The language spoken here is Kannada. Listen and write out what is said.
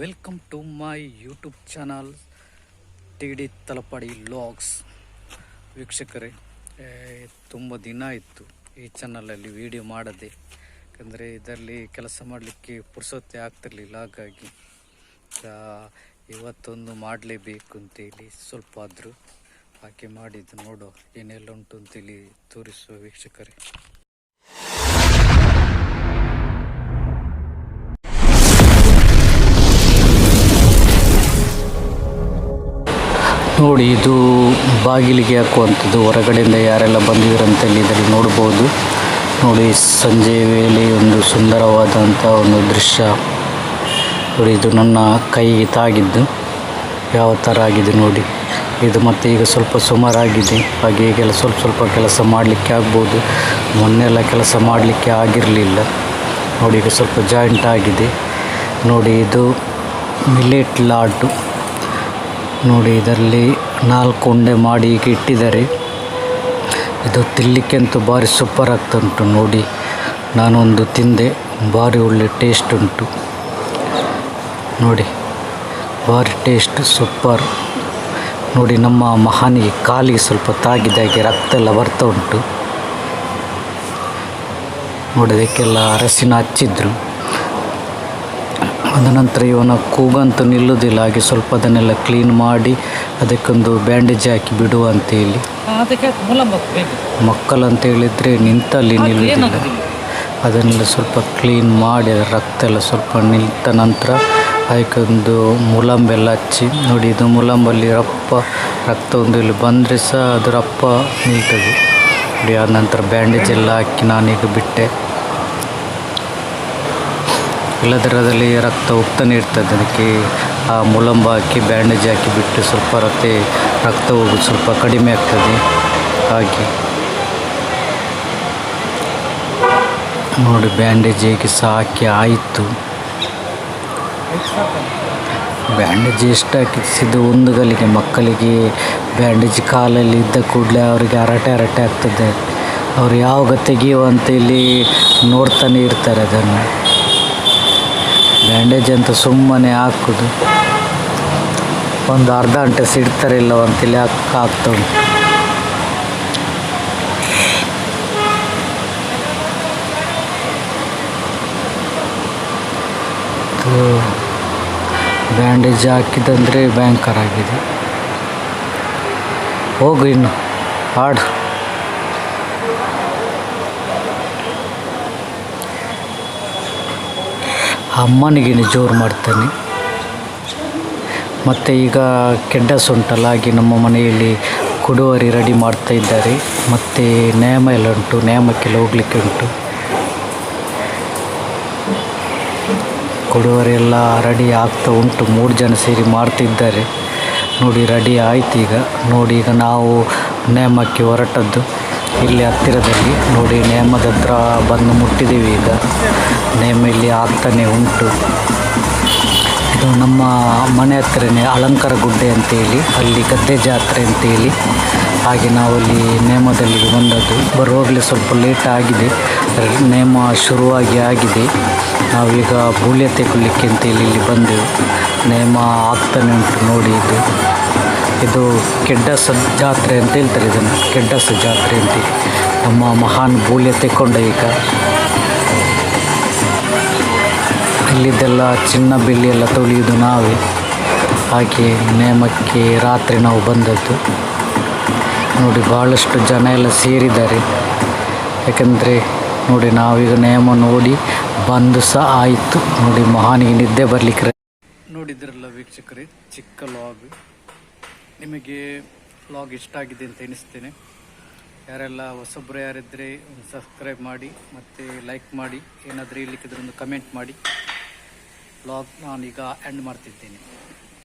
Welcome to my YouTube channel T D Talapadi logs ವೀಕ್ಷಕರೇ ತುಂಬ ದಿನ ಇತ್ತು ಈ ಚಾನಲಲ್ಲಿ ವಿಡಿಯೋ ಮಾಡದೆ. ಯಾಕಂದರೆ ಇದರಲ್ಲಿ ಕೆಲಸ ಮಾಡಲಿಕ್ಕೆ ಪುರ್ಸೊತ್ತೆ ಆಗ್ತಿರಲಿಲ್ಲ, ಹಾಗಾಗಿ ಇವತ್ತೊಂದು ಮಾಡಲೇಬೇಕು ಅಂತೇಳಿ ಸ್ವಲ್ಪ ಆದರೂ ಹಾಗೆ ಮಾಡಿದ್ದು ನೋಡೋ ಏನೆಲ್ಲ ಉಂಟು ಅಂತೇಳಿ ತೋರಿಸುವ ವೀಕ್ಷಕರೇ. ನೋಡಿ, ಇದು ಬಾಗಿಲಿಗೆ ಹಾಕುವಂಥದ್ದು. ಹೊರಗಡೆಯಿಂದ ಯಾರೆಲ್ಲ ಬಂದಿದ್ರಂತೇಳಿ ಇದರಲ್ಲಿ ನೋಡ್ಬೋದು. ನೋಡಿ, ಸಂಜೆ ವೇಳೆ ಒಂದು ಸುಂದರವಾದಂಥ ಒಂದು ದೃಶ್ಯ. ನೋಡಿ, ಇದು ನನ್ನ ಕೈಗೆ ತಾಗಿದ್ದು. ಯಾವ ಥರ ಆಗಿದೆ ನೋಡಿ. ಇದು ಮತ್ತೆ ಈಗ ಸ್ವಲ್ಪ ಸುಮಾರಾಗಿದೆ. ಹಾಗೆ ಈಗೆಲ್ಲ ಸ್ವಲ್ಪ ಸ್ವಲ್ಪ ಕೆಲಸ ಮಾಡಲಿಕ್ಕೆ ಆಗ್ಬೋದು. ಮೊನ್ನೆಲ್ಲ ಕೆಲಸ ಮಾಡಲಿಕ್ಕೆ ಆಗಿರಲಿಲ್ಲ. ನೋಡಿ, ಈಗ ಸ್ವಲ್ಪ ಜಾಯಿಂಟ್ ಆಗಿದೆ. ನೋಡಿ, ಇದು ಮಿಲೆಟ್ ಲಾಟು. ನೋಡಿ, ಇದರಲ್ಲಿ ನಾಲ್ಕು ಉಂಡೆ ಮಾಡಿ ಈಗ ಇಟ್ಟಿದ್ದಾರೆ. ಇದು ತಿನ್ನಲಿಕ್ಕೆ ಅಂತೂ ಭಾರಿ ಸೂಪರ್ ಆಗ್ತುಂಟು ನೋಡಿ, ನಾನೊಂದು ತಿಂದೆ, ಭಾರಿ ಒಳ್ಳೆ ಟೇಸ್ಟ್ ಉಂಟು. ನೋಡಿ, ಭಾರಿ ಟೇಸ್ಟ್ ಸೂಪರ್. ನೋಡಿ, ನಮ್ಮ ಮಹಾನಿಗೆ ಕಾಲಿಗೆ ಸ್ವಲ್ಪ ತಾಗಿದಾಗೆ ರಕ್ತ ಎಲ್ಲ ಬರ್ತಾ ಉಂಟು. ನೋಡಿ ಅದಕ್ಕೆಲ್ಲ ಅರಸಿನ ಹಚ್ಚಿದ್ರು. ಅದ ನಂತರ ಇವನ ಕೂಗಂತೂ ನಿಲ್ಲುವುದಿಲ್ಲ ಹಾಗೆ ಸ್ವಲ್ಪ ಅದನ್ನೆಲ್ಲ ಕ್ಲೀನ್ ಮಾಡಿ ಅದಕ್ಕೊಂದು ಬ್ಯಾಂಡೇಜ್ ಹಾಕಿ ಬಿಡುವ ಅಂತೇಳಿ ಅದಕ್ಕೆ ಮುಲಂಬ ಬೇಕು. ಮಕ್ಕಳು ಅಂತ ಹೇಳಿದರೆ ನಿಂತಲ್ಲಿ ನಿಲ್ಲುವುದಿಲ್ಲ ಅದನ್ನೆಲ್ಲ ಸ್ವಲ್ಪ ಕ್ಲೀನ್ ಮಾಡಿ ಅದರ ರಕ್ತ ಎಲ್ಲ ಸ್ವಲ್ಪ ನಿಂತ ನಂತರ ಅದಕ್ಕೊಂದು ಮುಲಾಂಬೆಲ್ಲ ಹಚ್ಚಿ ನೋಡಿ ಇದು ಮುಲಾಂಬಲ್ಲಿ ರಪ್ಪ ರಕ್ತ ಒಂದು ಇಲ್ಲಿ ಬಂದರೆ ಸಹ ಅದು ರಪ್ಪ ನಿಲ್ತದೆ. ನೋಡಿ ಆದ ನಂತರ ಬ್ಯಾಂಡೇಜ್ ಎಲ್ಲ ಹಾಕಿ ನಾನೀಗ ಬಿಟ್ಟೆ. ಇಲ್ಲದರದಲ್ಲಿ ರಕ್ತ ಹೋಗ್ತಾನೆ ಇರ್ತದೆ ಅದಕ್ಕೆ ಆ ಮುಲಂಬ ಹಾಕಿ, ಬ್ಯಾಂಡೇಜ್ ಹಾಕಿ ಬಿಟ್ಟು ಸ್ವಲ್ಪ ರಕ್ತ ರಕ್ತ ಹೋಗೋದು ಸ್ವಲ್ಪ ಕಡಿಮೆ ಆಗ್ತದೆ. ಹಾಗೆ. ನೋಡಿ ಬ್ಯಾಂಡೇಜ್ ಹೇಗೆ ಸಹ ಹಾಕಿ ಆಯಿತು. ಬ್ಯಾಂಡೇಜ್ ಎಷ್ಟು ಹಾಕಿಸಿದ್ದು ಒಂದು ಗಲಿಗೆ ಮಕ್ಕಳಿಗೆ ಬ್ಯಾಂಡೇಜ್ ಕಾಲಲ್ಲಿ ಇದ್ದ ಕೂಡಲೇ ಅವರಿಗೆ ಹರಟೆ ಹರಟೆ ಆಗ್ತದೆ. ಅವರು ಯಾವಾಗ ತೆಗೆಯುವಂತೇಳಿ ಇಲ್ಲಿ ನೋಡ್ತಾನೆ ಇರ್ತಾರೆ ಅದನ್ನು. ಬ್ಯಾಂಡೇಜ್ ಅಂತ ಸುಮ್ಮನೆ ಹಾಕೋದು. ಒಂದು ಅರ್ಧ ಗಂಟೆ ಸಿಡ್ತಾರೆ ಇಲ್ಲ ಅಂತೇಳಿ ಹಾಕ್ ಆಗ್ತಾ ಉಂಟು ಬ್ಯಾಂಡೇಜ್ ಹಾಕಿದಂದ್ರೆ ಭಯಂಕರ ಆಗಿದೆ. ಹೋಗು ಇನ್ನು, ಹಾಡು. ಅಮ್ಮನಿಗೆ ಜೋರು ಮಾಡ್ತೇನೆ. ಮತ್ತು ಈಗ ಕೆಡ್ಡಸ್ ಉಂಟಲ್ಲ, ಹಾಗೆ ನಮ್ಮ ಮನೆಯಲ್ಲಿ ಕುಡುವರಿ ರೆಡಿ ಮಾಡ್ತಾ ಇದ್ದಾರೆ. ಮತ್ತು ನೇಮ ಎಲ್ಲ ಉಂಟು, ನೇಮಕ್ಕೆಲ್ಲ ಹೋಗ್ಲಿಕ್ಕೆ ಉಂಟು. ಕೊಡುವರಿ ಎಲ್ಲ ರೆಡಿ ಆಗ್ತಾ ಉಂಟು, ಮೂರು ಜನ ಸೇರಿ ಮಾಡ್ತಿದ್ದಾರೆ. ನೋಡಿ, ರೆಡಿ ಆಯ್ತು ಈಗ. ನೋಡಿ, ಈಗ ನಾವು ನೇಮಕ್ಕೆ ಹೊರಟದ್ದು. ಇಲ್ಲಿ ಹತ್ತಿರದಲ್ಲಿ ನೋಡಿ ನೇಮದ ಹತ್ರ ಬಂದು ಮುಟ್ಟಿದ್ದೀವಿ ಈಗ. ನೇಮ ಇಲ್ಲಿ ಆಗ್ತಾನೆ ಉಂಟು. ಇದು ನಮ್ಮ ಮನೆ ಹತ್ರನೇ ಅಲಂಕಾರ ಗುಡ್ಡೆ ಅಂತೇಳಿ, ಅಲ್ಲಿ ಗದ್ದೆ ಜಾತ್ರೆ ಅಂತೇಳಿ. ಹಾಗೆ ನಾವಲ್ಲಿ ನೇಮದಲ್ಲಿ ಬಂದದ್ದು. ಬರುವಾಗಲೇ ಸ್ವಲ್ಪ ಲೇಟ್ ಆಗಿದೆ. ನೇಮ ಶುರುವಾಗಿ ಆಗಿದೆ. ನಾವೀಗ ಬೂಳ್ಯ ತೆಗೊಳ್ಳಿಕ್ಕೆ ಅಂತೇಳಿ ಇಲ್ಲಿ ಬಂದೆವು. ನೇಮ ಆಗ್ತಾನೆ ಉಂಟು ನೋಡಿ ಇದು ಕೆಡ್ಡಸ ಜಾತ್ರೆ ಅಂತ ಹೇಳ್ತಾರೆ ಇದನ್ನು ಕೆಡ್ಡಸ ಜಾತ್ರೆ ಅಂತ. ನಮ್ಮ ಮಹಾನ್ ಭೂಲ್ಯ ತೆಕ್ಕೊಂಡ ಈಗ. ಇಲ್ಲಿದ್ದೆಲ್ಲ ಚಿನ್ನ ಬಿಲ್ಲಿ ಎಲ್ಲ ತೊಳೆಯೋದು ನಾವೇ. ಹಾಗೆ ನೇಮಕ್ಕೆ ರಾತ್ರಿ ನಾವು ಬಂದದ್ದು. ನೋಡಿ ಭಾಳಷ್ಟು ಜನ ಎಲ್ಲ ಸೇರಿದ್ದಾರೆ. ಯಾಕಂದರೆ ನೋಡಿ ನಾವೀಗ ನೇಮ ನೋಡಿ ಬಂದು ಸಹ ಆಯಿತು. ನೋಡಿ ಮಹಾನಿಗೆ ನಿದ್ದೆ ಬರಲಿಕ್ಕೆ ನೋಡಿದ್ರಲ್ಲ ವೀಕ್ಷಕರೇ, ಚಿಕ್ಕ ಲಾಗ್ ನಿಮಗೆ ವ್ಲಾಗ್ ಇಷ್ಟ ಆಗಿದೆ ಅಂತ ಎನಿಸ್ತೇನೆ ಯಾರೆಲ್ಲ ಹೊಸೊಬ್ಬರು ಯಾರಿದ್ದರೆ ಸಬ್ಸ್ಕ್ರೈಬ್ ಮಾಡಿ, ಮತ್ತು ಲೈಕ್ ಮಾಡಿ, ಏನಾದರೂ ಇಲ್ಲಿಕ್ಕಿದ್ರೆ ಒಂದು ಕಮೆಂಟ್ ಮಾಡಿ. ವ್ಲಾಗ್ ನಾನೀಗ ಎಂಡ್ ಮಾಡ್ತಿದ್ದೇನೆ.